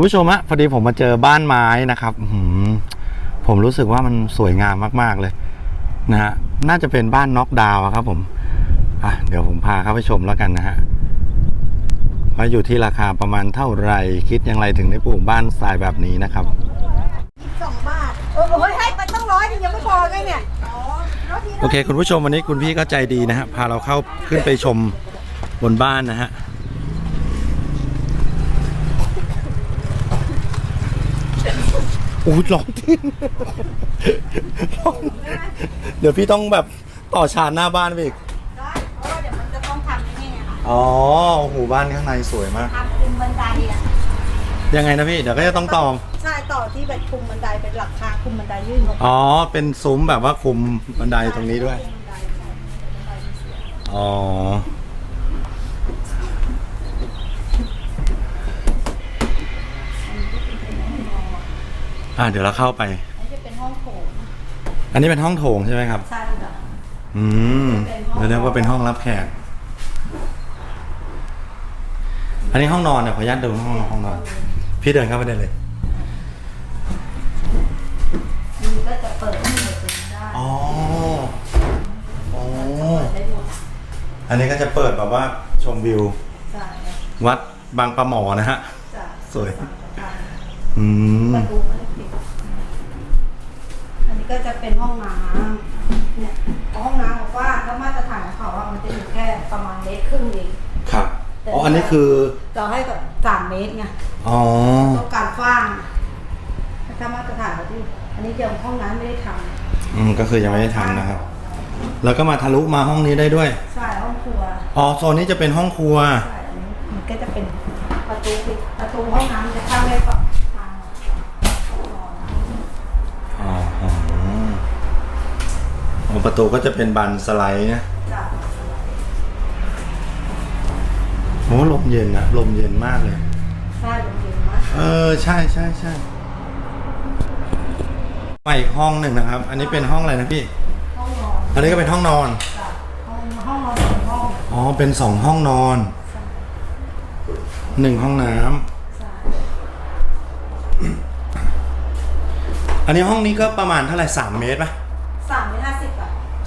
คุณผู้ชมฮะพอดีผมมาเจอบ้านไม้นะครับอื้อหือผมรู้สึกว่ามันสวยงามมาก ๆ เลยนะฮะน่าจะเป็นบ้านน็อกดาวน์อะครับผมอะเดี๋ยวผมพาเข้าไปชมแล้วกันนะฮะว่าอยู่ที่ราคาประมาณเท่าไหรคิดอย่างไรถึงได้ปลูกบ้านสไตล์แบบนี้นะครับสองบาทเออโอ้ยให้ไปตั้งร้อยนึงยังไม่พอไงเนี่ยอ๋อรถนี้โอเค คุณผู้ชมวันนี้คุณพี่ก็ใจดีนะฮะพาเราเข้าขึ้นไปชมบนบ้านนะฮะ อู้ร้อนจริงร้อนเดี๋ยวพี่ต้องแบบต่อชานหน้าบ้านไปอีก ได้เพราะว่าเดี๋ยวมันจะต้องทำนี่ไงคะอ๋อโอ้โหบ้านข้างในสวยมาก ทำคุมบันไดอะยังไงนะพี่ เดี๋ยวก็จะต้องต่อใช่ต่อที่เป็นคุมบันไดเป็นหลักคาคุมบันไดยื่นลงอ๋อ เป็นซุ้มแบบว่าคุมบันไดตรงนี้ด้วยบันไดใช่บันไดมีเสียงอ๋อ อ่าเดี๋ยวเราเข้าไป อันนี้จะเป็นห้องโถงอันนี้เป็นห้องโถงใช่ไหมครับ ใช่ค่ะ อืมแล้วเรียกว่าเป็นห้องรับแขก อันนี้ห้องนอนเนี่ยขออนุญาตดูห้องห้องนอน พี่เดินเข้าไปได้เลย มันก็จะเปิดให้เปิดเป็นได้อ๋อ อ๋อ เปิดได้หมดอันนี้ก็จะเปิดแบบว่าชมวิวใช่วัดบางปะหมอนะฮะ จ้ะสวยสั่งประทานอืมประตูไม่ได้ปิดอัน เนี่ยห้องน้ำบอกว่าถ้ามาตรฐานของเขาอะมันจะอยู่แค่ประมาณเมตรครึ่งเอง ครับอ๋ออันนี้คือเราให้กับสามเมตรไงอ๋อต้องการฟ้างถ้ามาตรฐานเขาที่อันนี้ยังห้องน้ำไม่ได้ทอืมก็คือยังไม่ได้ทำนะครับ แล้วก็มาทะลุมาห้องนี้ได้ด้วยำใช่ห้องครัวอ๋อโซนนี้จะเป็นห้องครัวใช่อันนี้มันก็จะเป็นประตูปิดประตูห้องน้ำจะเข้าได้ อ๋อประตูก็จะเป็นบันสไลด์นะจ้ะโอ้ลมเย็นนะลมเย็นมากเลย ใช่โรงเรียนมาก เออ ใช่ใช่ใช่ไปอีกห้องหนึ่งนะครับ อันนี้เป็นห้องอะไรนะพี่ ห้องนอน อันนี้ก็เป็นห้องนอนจ้ะห้องห้องนอนสองห้อง อ๋อ เป็นสองห้องนอนใช่หนึ่งห้องน้ำใช่อันนี้ห้องนี้ก็ประมาณเท่าไหร่สามเมตรปะ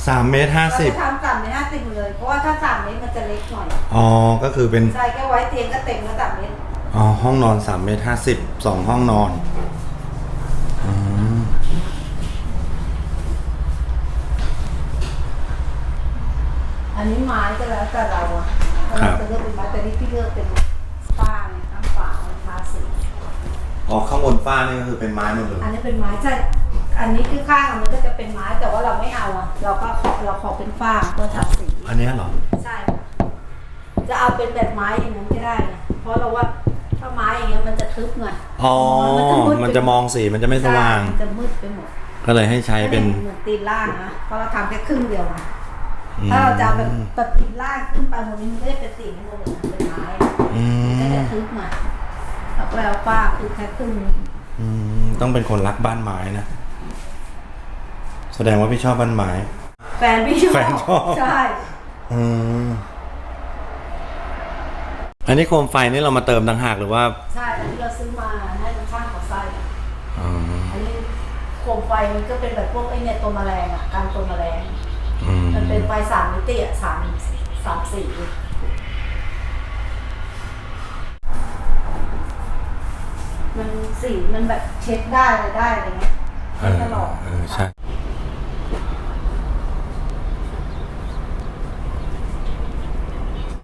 สามเมตรห้าเราสิบจะทำสามเมตรห้าสิบเลย เพราะว่าถ้าสามเมตรมันจะเล็กหน่อยอ๋อ ก็คือเป็น ใช่แค่ไว้เตียงก็เต็มแล้วสามเมตรอ๋อ ห้องนอนสามเมตรห้าสิบสองห้องนอนอืมอันนี้ไม้ก็แล้วแต่เราอะถ้าเราจะเลือกเป็นไม้แต่นี่พี่เลือกเป็นฝ้าเนี่ยทั้งฝาทาสี อ๋อข้างบนฝ้านี่ก็คือเป็นไม้หมดเลย อันนี้เป็นไม้ใช่ อันนี้คือข้างอะมันก็จะเป็นไม้แต่ว่าเราไม่เอาอะเราก็ขอเราขอเป็นฝ้าเพื่อทาสีอันเนี้ยเหรอ ใช่ค่ะจะเอาเป็นแบบไม้อย่างนั้นก็ได้นะเพราะเราว่าถ้าไม้อย่างเงี้ยมันจะทึบไงอ๋อมืดมันจะมองสีมันจะไม่สว่าง ใช่มันจะมืดไปหมดก็เลยให้ใช้เป็นเหมือนตีนล่างนะเพราะเราทำแค่ครึ่งเดียวนะอืมถ้าเราจะเอาแบบแบบตีนล่างขึ้นไปหมดนี้มันก็จะเป็นตีนทั้งหมดเลยนะเป็นไม้อืก็มจะทึบมาแล้วก็แล้วฝ้าคือแค่ครึ่งนึงอืมต้องเป็นคนรักบ้านไม้นะ แสดงว่าพี่ชอบบ้านไม้ แฟนพี่ชอบแฟนชอบ ใช่ อืมอันนี้โคมไฟนี่เรามาเติมต่างหากหรือว่าใช่อันนี้เราซื้อมาให้มันข้างของไส้อ๋ออันนี้โคมไฟมันก็เป็นแบบพวกไอ้เนี่ยตัวแมลงอะการตัวแมลง อืมมันเป็นไฟสามมิติอะสามสามสีมันสีมันแบบเช็ดได้อะไรได้อะไรเงี้ยเอใช้อตลอดเออใช่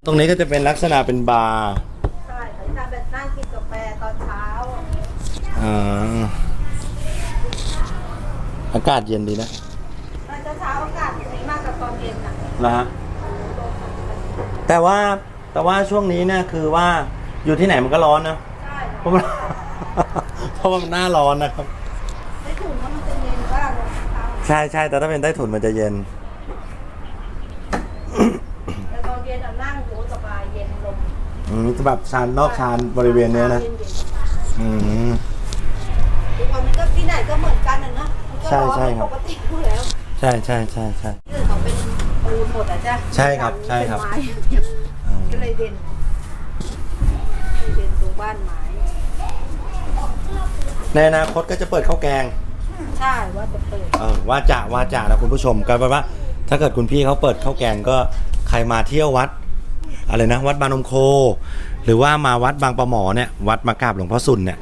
ตรงนี้ก็จะเป็นลักษณะเป็นบาร์ใช่แต่ทำแบบนั่งกินกาแฟตอนเช้า อ่าอากาศเย็นดีนะตอนเช้าอากาศดีมากกับตอนเย็นอะนะฮะแต่ว่าแต่ว่าช่วงนี้เนี่ยคือว่าอยู่ที่ไหนมันก็ร้อนนะใช่เพราะมันเพราะว่ามันหน้าร้อนนะครับไม่ถูกว่ามันจะเย็นว่าลงเช้าใช่ใช่แต่ถ้าเป็นใต้ถุนมันจะเย็น แต่ตอนเย็นอะนั่งโหสบายเย็นลม อืมแบบชานนอกชานบริเวณเนี้ยนะย็ๆอืม ทุกวันมันก็ที่ไหนก็เหมือนกันนะนะมันก็ใช่ร้อนใช่ครับ ปกติอยู่แล้วใช่ใช่ใช่ใช่ ที่อื่นเขาเป็นปูนหมดอะจ้ะใช่ครับใช่ครับ เป็นไม้ อืมก็เลยเด่นเลยเด่นตรงบ้านไม้ ในอนาคตก็จะเปิดข้าวแกง ใช่ว่าจะเปิด เออว่าจะว่าจะนะคุณผู้ชมก็แปลว่า ถ้าเกิดคุณพี่เขาเปิดข้าวแกงก็ใครมาเที่ยววัด อะไรนะวัดบางนมโค หรือว่ามาวัดบางประหมอเนี่ยวัดมากราบหลวงพ่อสุนเนี่ย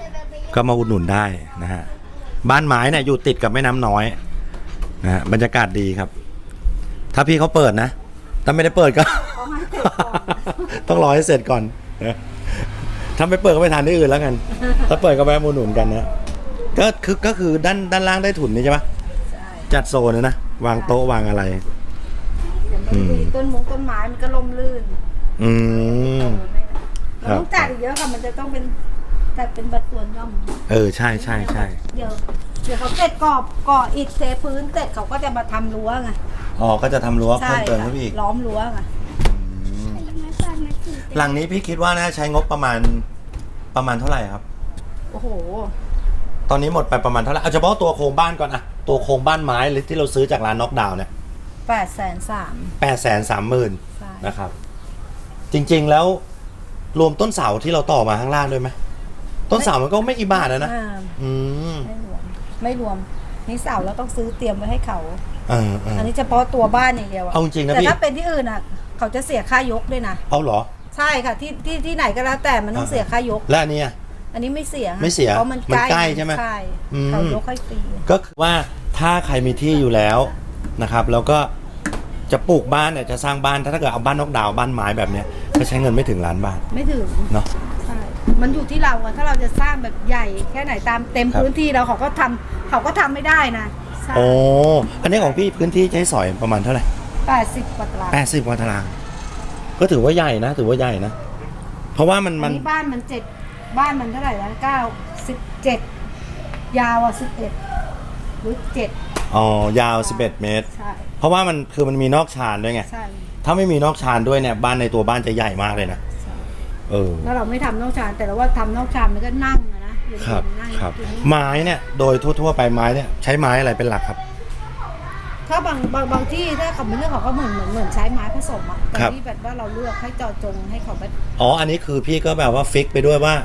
ก็มาอุดหนุนได้นะฮะบ้านไม้เนี่ยอยู่ติดกับแม่น้ำน้อยนะฮะบรรยากาศดีครับ ถ้าพี่เขาเปิดนะถ้าไม่ได้เปิดก็เขาให้เสร็จก่อนต้องรอให้เสร็จก่อนนะถ้าไม่เปิดก็ไปทานที่อื่นแล้วกัน ถ้าเปิดก็แวะมาอุดหนุนกันนะก็คือก็คือด้านด้านล่างได้ถุนนี่ใช่ปะใช่จัดโซนเลยนะวางโต๊ะวางอะไรเดี๋ยวมันอืมมีต้นมงต้นไม้มันก็ล่มลื่น อืม เราต้องจัดอีกเยอะค่ะ มันจะต้องเป็นจัดเป็นบัดส่วนย่อม เออใช่ใช่ใช่เดี๋ยวเดี๋ยวเขาเสร็จกรอบก่ออิฐเทพื้นเสร็จเขาก็จะมาทำรั้วไงอ๋อก็จะทำรั้วใช่เพิ่มเติมขึ้นไปอีกล้อมรั้วไงหลังนี้พี่คิดว่าน่าใช้งบประมาณประมาณเท่าไหร่ครับ โอ้โห ตอนนี้หมดไปประมาณเท่าไหร่เอาเฉพาะตัวโครงบ้านก่อนอะตัวโครงบ้านไม้หรือที่เราซื้อจากร้านน็อกดาวน์เนี่ยแปดแสนสามแปดแสนสามหมื่นใช่ นะครับ จริง ๆ แล้วรวมต้นเสาที่เราต่อมาข้างล่างด้วยไหมต้นเสามันก็ไม่กี่บาทอะนะอ่าอืมไม่รวม ไม่รวม นี่เสาเราต้องซื้อเตรียมไว้ให้เขา เออเออ อันนี้เฉพาะตัวบ้านอย่างเดียวอะเอาจริงๆนะแต่พี่ ถ้าเป็นที่อื่นอะ เขาจะเสียค่ายกด้วยนะ เอาเหรอ ใช่ค่ะที่ที่ที่ไหนก็แล้วแต่มันต้องอ่า เสียค่ายก และอันเนี้ยอันนี้ไม่เสียค่ะไม่เสียเพราะมันมันใกล้ใกล้ใช่ไหมใช่อืม เขายกให้ฟรี ก็คือว่าถ้าใครมีที่อยู่แล้วนะครับ แล้วก็ จะปลูกบ้านเนี่ยจะสร้างบ้านถ้าเกิดเอาบ้านนอกดาวน์บ้านไม้แบบเนี้ยก็ใช้เงินไม่ถึงล้านบาทไม่ถึงเนาะใช่มันอยู่ที่เราอะถ้าเราจะสร้างแบบใหญ่แค่ไหนตามเต็มครับพื้นที่เราเขาก็ทำเขาก็ทำไม่ได้นะใช่โอ้อันนี้ของพี่พื้นที่ใช้สอยประมาณเท่าไหร่แปดสิบกว่าตารางแปดสิบกว่าตาราง ก็ถือว่าใหญ่นะถือว่าใหญ่นะ เพราะว่ามันอัมันนนี้บ้านมันเจ็ดบ้านมันเท่าไหร่แล้วเก้าสิบเจ็ดยาวอะสิบเอ็ดหรือเจ็ดอ๋อยาว 11 เมตร ใช่ เพราะว่ามันคือมันมีนอกชานด้วยไง ใช่ถ้าไม่มีนอกชานด้วยเนี่ยบ้านในตัวบ้านจะใหญ่มากเลยนะใช่เออแล้วเราไม่ทำนอกชานแต่เราว่าทำนอกชานมันก็นั่งอะนะเย็นๆครับนั่งครับ กินไม้เนี่ยโดยทั่ว ๆ ไปไม้เนี่ยใช้ไม้อะไรเป็นหลักครับ ถ้าบางบางบางที่ถ้าเขาไม่เลือกเขาก็เหมือนเหมือนเหมือนใช้ไม้ผสมอะแต่ครับ ที่แบบว่าเราเลือกให้เจาะจงให้เขาแบบ อ๋ออันนี้คือพี่ก็แบบว่าฟิกไปด้วยว่า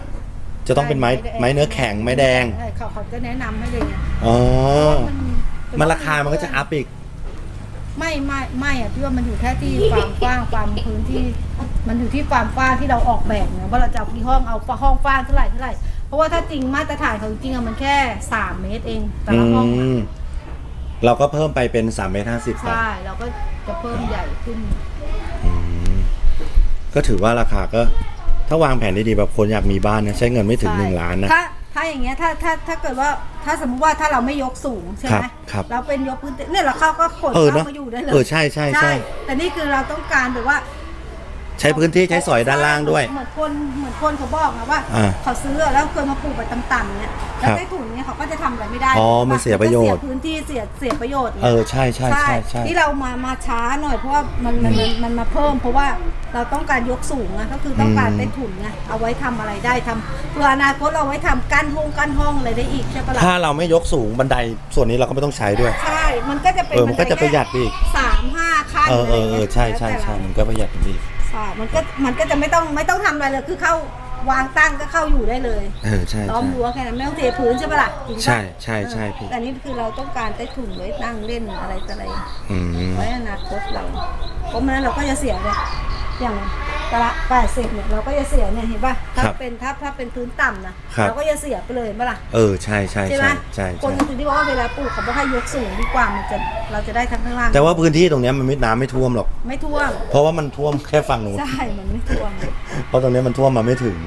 จะต้องเป็นไม้ไม้เนื้อแข็งไม้แดงใช่เขาเขาจะแนะนำให้เลยไงอ๋อ เพราะว่ามันราคามันก็จะอัพอีก ไม่ไม่ไม่อะพี่ว่ามันอยู่แค่ที่ความกว้างความพื้นที่มันอยู่ที่ความกว้างที่เราออกแบบไงว่าเราจะเอากี่ห้องเอาห้องกว้างเท่าไหร่เท่าไหร่เพราะว่าถ้าจริงมาตรฐานของจริงอะมันแค่สามเมตรเองแต่อืละห้องอะมเราก็เพิ่มไปเป็น3เมตรห้าสิบใช่เราก็จะเพิ่มใหญ่ขึ้น ก็ถือว่าราคาก็ถ้าวางแผนได้ดีแบบคนอยากมีบ้านนะใช้เงินไม่ถึง ใช่หนึ่งล้านนะ ถ้า ถ้าอย่างเงี้ยถ้าถ้าถ้าเกิดว่าถ้าสมมติว่าถ้าเราไม่ยกสูงใช่ไหมครับครับเราเป็นยกพื้นที่เนี่ยเราเข้าก็ขนเออเข้าเนาะมาอยู่ได้เลยเออใช่ใช่ใช่แต่นี่คือเราต้องการแบบว่า ใช้พื้นที่ใช้สอยด้านล่างด้วย เหมือนคนเหมือนคนเขาบอกนะว่าอ่าเขาซื้อแล้วเคยมาปลูกไปต่ำๆเนี่ยแล้วครับใต้ถุนเนี่ยเขาก็จะทำอะไรไม่ได้อ๋อมันเสียประโยชน์มัก็เสียพื้นที่เสียเสียประโยชน์เออใช่ใช่ใช่ใช่ ที่เรามามาช้าหน่อยเพราะว่ามันมันมันมันมาเพิ่ม เพราะว่าเราต้องการยกสูงอะก็คือต้องการอืมใต้ถุนไงเอาไว้ทำอะไรได้ทำเพื่ออนาคตเราไว้ทำกั้นห้องกั้นห้องอะไรได้อีกใช่ปะล่ะถ้าเราไม่ยกสูงบันไดส่วนนี้เราก็ไม่ต้องใช้ด้วย ใช่มันก็จะเป็นเออมันก็จะประหยัดไปอีก สามห้าขั้นเออเออเออใช่อะไรใช่อย่างเงี้ยใช่มันก็ประหยัดไปอีก ใช่มันก็มันก็จะไม่ต้องไม่ต้องทำอะไรเลยคือเข้าวางตั้งก็เข้าอยู่ได้เลยเออใช่ล้อมใช่ รั้วแค่นั้นไม่ต้องเทพื้นใช่ปะล่ะจริงปะใช่ใช่ใช่พี่แต่นี่คือเราต้องการใต้ถุนไว้นั่งเล่นอะไรต่ออะไรอืมไว้อนาคตเราเพราะไม่นั้นเราก็จะเสียเนี่ยอย่าง ตละแปดสิบเนี่ยเราก็จะเสียเนี่ยเห็นป่ะถ้าเป็นถ้าถ้าเป็นพื้นต่ำนะเราก็จะเสียไปเลยเปะล่ะเออใช่ใช่ใช่ไหมใช่ใช่คนใช่ถึงที่บอกว่าเวลาปลูกเขาบอกให้ยกสูงดีกว่ามันจะเราจะได้ทั้งข้างล่างแต่ว่าพื้นที่ตรงเนี้ยมันไม่น้ำไม่ท่วมหรอก ไม่ท่วมเพราะว่ามันท่วมแค่ฝั่งนู้นใช่มันไม่ท่วม เพราะตรงเนี้ยมันท่วมมาไม่ถึง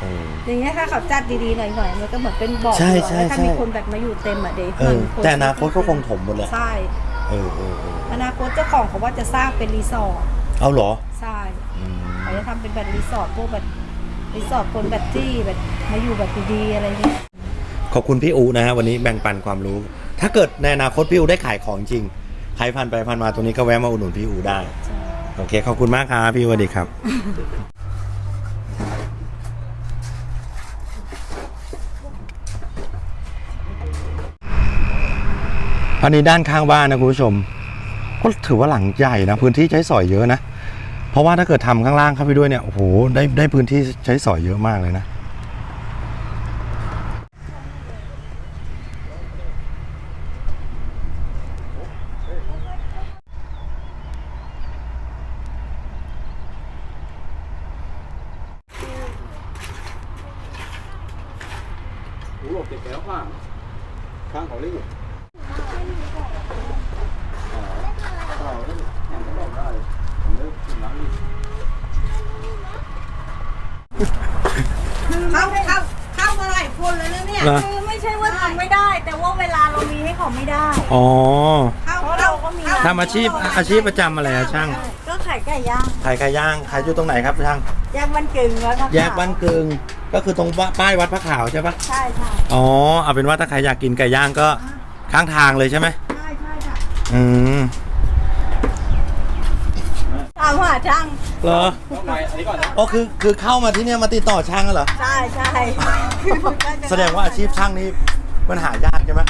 เออ อย่างเงี้ยถ้าเขาจัดดีๆหน่อยๆมันก็เหมือนเป็นบ่อใช่บัวใช่แล้วถ้าใช่ มีคนแบบมาอยู่เต็มอะเด็กเออ แต่อนาคตก็คงถมหมดแหละใช่ เออเออเอออนาคตเจ้าของเขาว่าจะสร้างเป็นรีสอร์ท เอาเหรอใช่อืมเขาจะทำเป็นแบบรีสอร์ทพวกแบบรีสอร์ทคนแบบที่แบบมาอยู่แบบดีๆอะไรเงี้ยขอบคุณพี่อูนะฮะวันนี้แบ่งปันความรู้ ถ้าเกิดในอนาคตพี่อูได้ขายของจริง ใครผ่านไปผ่านมาตรงนี้ก็แวะมาอุดหนุนพี่อูได้ ใช่โอเค ขอบคุณมากครับพี่อูสวัสดีครับ อันนี้ด้านข้างบ้านนะคุณผู้ชม ก็ถือว่าหลังใหญ่นะพื้นที่ใช้สอยเยอะนะ เพราะว่าถ้าเกิดทำข้างล่างเข้าไปด้วยเนี่ยโอ้โหได้ได้พื้นที่ใช้สอยเยอะมากเลยนะอู้หลบเด็กแก้วว่าข้าง五六百块，看好了。 เข้าเข้าเข้ามาหลายคนเลยนะเนี่ยเหรอคือไม่ใช่ว่าทำไม่ได้ แต่ว่าเวลาเรามีให้เขาไม่ได้ อ๋อเข้าเพราะเราก็มีทำอาชีพอาชีพประจำอะไรอะช่างก็ขายไก่ย่างขายไก่ย่างขายอยู่ตรงไหนครับช่าง แยกบ้านกึ่งแล้วก็แยกบ้านกึงก็คือตรงป้ายวัดพระขาวใช่ปะใช่ใช่อ๋อเอาเป็นว่าถ้าใครอยากกินไก่ย่างก็ข้างทางเลยใช่ไหมใช่ใช่ค่ะอืมถามหาช่าง เหรอต้องไปอันนี้ก่อนนะอ๋อคือคือเข้ามาที่เนี่ยมาติดต่อช่างเหรอ ใช่ใช่แสดงว่าอาชีพช่างนี้มันหายากใช่ไหม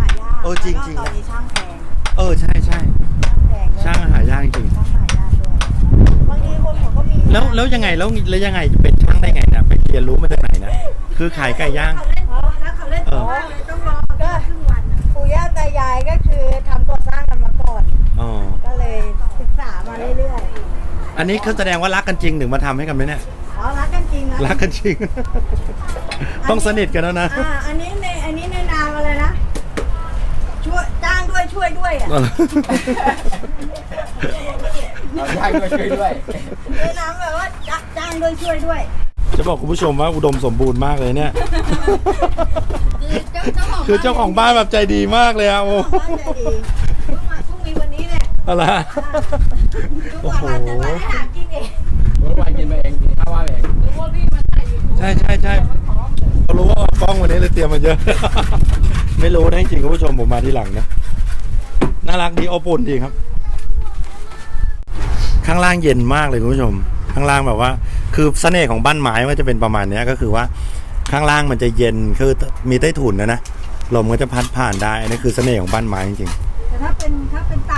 หายากเออจริงๆ แล้วก็ตอนนี้ช่างแพงเออใช่ใช่ช่างแพงด้วยช่างหายากจริงช่างหายากด้วยบางทีคนเขาก็มีแล้วแล้วยังไงแล้วแล้วยังไงจะเป็นช่างได้ไงนะไปเรียนรู้มาจากไหนนะคือขายไก่ย่างเขาเล่นแล้วเขาเล่นเออว่าเลยต้องรอก็ครึ่งวันอะปู่ย่าตายายก็คือทำก่อสร้างกันมาก่อน อ๋อก็เลยศึกษามาเรื่อย อันนี้คือแสดงว่ารักกันจริงถึงมาทำให้กันไหมเนี่ยๆอ๋อรักกันจริงนะรักกันจริง ต้องสนิทกันแล้วนะ อ่าอันนี้ในอันนี้ในนามอะไรนะช่วยจ้างด้วยช่วยด้วยอะเอาย่างด้วยช่วยด้วย ในนามแบบว่าจ้าจ้างด้วยช่วยด้วยจะบอกคุณผู้ชมว่าอุดมสมบูรณ์มากเลยเนี่ย คือเจ้าเจ้าของคือเจ้าของบ้านแบบใจดีมากเลยอะโอ้บ้านใจดี อะไรทุกวันจะมาหากินเองเมื่อวานกินไปเองกินข้าวว่าเองรู้ว่าพี่มาถ่ายยูทูบใช่ใช่ใช่เขารู้ว่าออกกล้องวันนี้เลยเตรียมมาเยอะ ไม่รู้นะจริงๆคุณผู้ชมผมมาทีหลังนะ น่ารักดีอบอุ่นดีครับ ข้างล่างเย็นมากเลยคุณผู้ชม ข้างล่างแบบว่า คือเสน่ห์ของบ้านไม้ว่าจะเป็นประมาณเนี้ยก็คือว่าข้างล่างมันจะเย็นคือมีใต้ถุนนะนะลมก็จะพัดผ่านได้อันนี้คือเสน่ห์ของบ้านไม้จริงแต่ถ้าเป็นถ้าเป็นต่